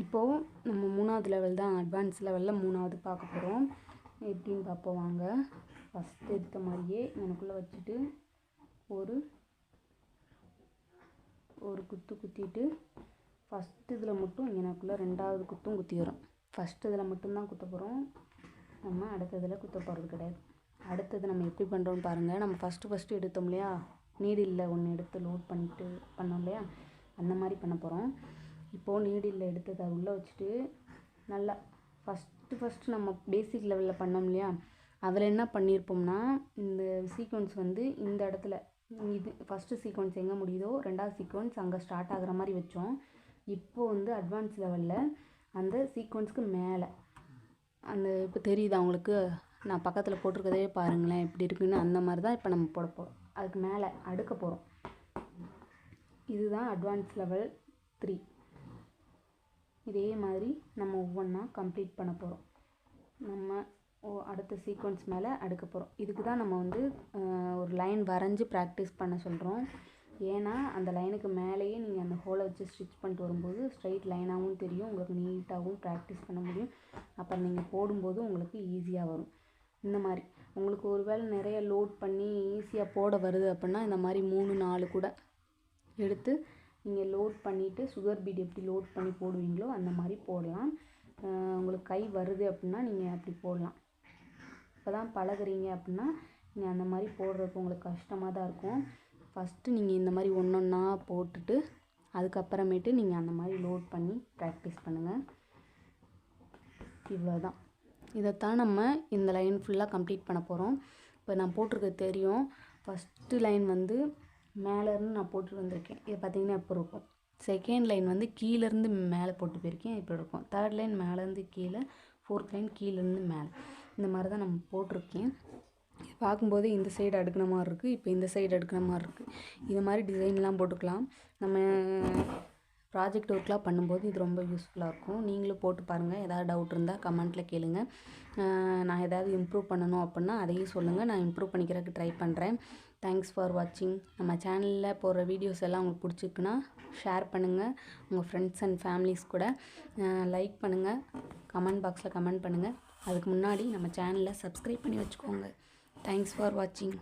இப்போது நம்ம மூணாவது லெவல் தான் அட்வான்ஸ் லெவலில் மூணாவது பார்க்க போகிறோம் எப்படின்னு பார்ப்போம் வாங்க. ஃபஸ்ட்டு எடுத்த மாதிரியே எனக்குள்ளே வச்சுட்டு ஒரு ஒரு குத்து குத்திட்டு ஃபஸ்ட்டு இதில் மட்டும் எனக்குள்ளே ரெண்டாவது குத்தும் குத்தி வரும். ஃபஸ்ட்டு இதில் மட்டும்தான் குத்த போகிறோம் நம்ம அடுத்ததில் குத்த போகிறது கிடையாது. அடுத்தது நம்ம எப்படி பண்ணுறோம்னு பாருங்கள் நம்ம ஃபஸ்ட்டு ஃபஸ்ட்டு எடுத்தோம் இல்லையா? நீடில் ஒன்று எடுத்து லோட் பண்ணிட்டு பண்ணோம் இல்லையா? அந்த மாதிரி பண்ண போகிறோம் இப்போது நீடில் எடுத்ததை உள்ளே வச்சுட்டு நல்லா ஃபஸ்ட்டு ஃபஸ்ட்டு நம்ம பேசிக் லெவலில் பண்ணோம் இல்லையா? அதில் என்ன பண்ணியிருப்போம்னா இந்த சீக்வன்ஸ் வந்து இந்த இடத்துல இது ஃபஸ்ட்டு சீக்வன்ஸ் எங்கே முடியுதோ ரெண்டாவது சீக்வன்ஸ் அங்கே ஸ்டார்ட் ஆகுற மாதிரி வச்சோம். இப்போது வந்து அட்வான்ஸ் லெவலில் அந்த சீக்வன்ஸ்க்கு மேலே. அந்த இப்போ தெரியுதா அவங்களுக்கு நான் பக்கத்தில் போட்டிருக்கதே பாருங்களேன் இப்படி இருக்குன்னு அந்த மாதிரி தான் இப்போ நம்ம போட போகிறோம் அதுக்கு மேலே அடுக்க போகிறோம் இதுதான் அட்வான்ஸ் லெவல் த்ரீ இதே மாதிரி நம்ம ஒவ்வொன்றா கம்ப்ளீட் பண்ண போகிறோம் நம்ம ஓ அடுத்த சீக்வன்ஸ் மேலே அடுக்க போகிறோம் இதுக்கு தான் நம்ம வந்து ஒரு லைன் வரைஞ்சி ப்ராக்டிஸ் பண்ண சொல்கிறோம் ஏன்னா அந்த லைனுக்கு மேலேயே நீங்கள் அந்த ஹோலை வச்சு ஸ்டிச் பண்ணிட்டு வரும்போது ஸ்ட்ரைட் லைனாகவும் தெரியும். உங்களுக்கு நீட்டாகவும் ப்ராக்டிஸ் பண்ண முடியும். அப்புறம் நீங்கள் போடும்போது உங்களுக்கு ஈஸியாக வரும். இந்த மாதிரி. உங்களுக்கு ஒரு வேளை நிறைய லோட் பண்ணி ஈஸியாக போட வருது அப்படின்னா இந்த மாதிரி மூணு நாலு கூட எடுத்து நீங்கள் லோட் பண்ணிவிட்டு சுகர் பீட் எப்படி லோட் பண்ணி போடுவீங்களோ அந்த மாதிரி போடலாம். உங்களுக்கு கை வருது அப்படின்னா நீங்கள் அப்படி போடலாம். இப்போ தான் பழகுறீங்க அப்படின்னா நீங்கள் அந்த மாதிரி போடுறப்போ உங்களுக்கு கஷ்டமாக தான் இருக்கும். ஃபஸ்ட்டு நீங்கள் இந்த மாதிரி ஒன்று ஒன்றா போட்டுட்டு அதுக்கப்புறமேட்டு நீங்கள் அந்த மாதிரி லோட் பண்ணி ப்ராக்டிஸ் பண்ணுங்கள் இவ்வளோதான் இதைத்தான் நம்ம இந்த லைன் ஃபுல்லாக கம்ப்ளீட் பண்ண போகிறோம் இப்போ நான் போட்டிருக்க தெரியும். ஃபஸ்ட்டு லைன் வந்து மேலேருந்து நான் போட்டு வந்திருக்கேன். இது பார்த்தீங்கன்னா இப்போ இருக்கும். செகண்ட் லைன் வந்து கீழேருந்து மேலே போட்டு போயிருக்கேன். இப்போ இருக்கும். தேர்ட் லைன் மேலேருந்து கீழே ஃபோர்த் லைன் கீழேருந்து மேலே. இந்த மாதிரி தான் நம்ம போட்டிருக்கேன். இது பார்க்கும்போது இந்த சைடு அடுக்கின மாதிரி இருக்குது இப்போ இந்த சைடு அடுக்கின மாதிரி இருக்குது இது மாதிரி டிசைன்லாம் போட்டுக்கலாம். நம்ம ப்ராஜெக்ட் ஒர்க்லாம் பண்ணும்போது இது ரொம்ப யூஸ்ஃபுல்லாக இருக்கும். நீங்களும் போட்டு பாருங்கள் ஏதாவது டவுட் இருந்தால் கமெண்ட்டில் கேளுங்கள் நான் ஏதாவது இம்ப்ரூவ் பண்ணணும் அப்படின்னா அதையும் சொல்லுங்கள் நான் இம்ப்ரூவ் பண்ணிக்கிறதுக்கு ட்ரை பண்ணுறேன் தேங்க்ஸ் ஃபார் வாட்சிங் நம்ம சேனலில் போடுற வீடியோஸ் எல்லாம் உங்களுக்கு பிடிச்சிருக்குன்னா ஷேர் பண்ணுங்கள் உங்கள் ஃப்ரெண்ட்ஸ் அண்ட் ஃபேமிலிஸ் கூட லைக் பண்ணுங்கள் கமெண்ட் பாக்ஸில் கமெண்ட் பண்ணுங்கள் அதுக்கு முன்னாடி நம்ம சேனலை சப்ஸ்கிரைப் பண்ணி வச்சுக்கோங்க. தேங்க்ஸ் ஃபார் வாட்சிங்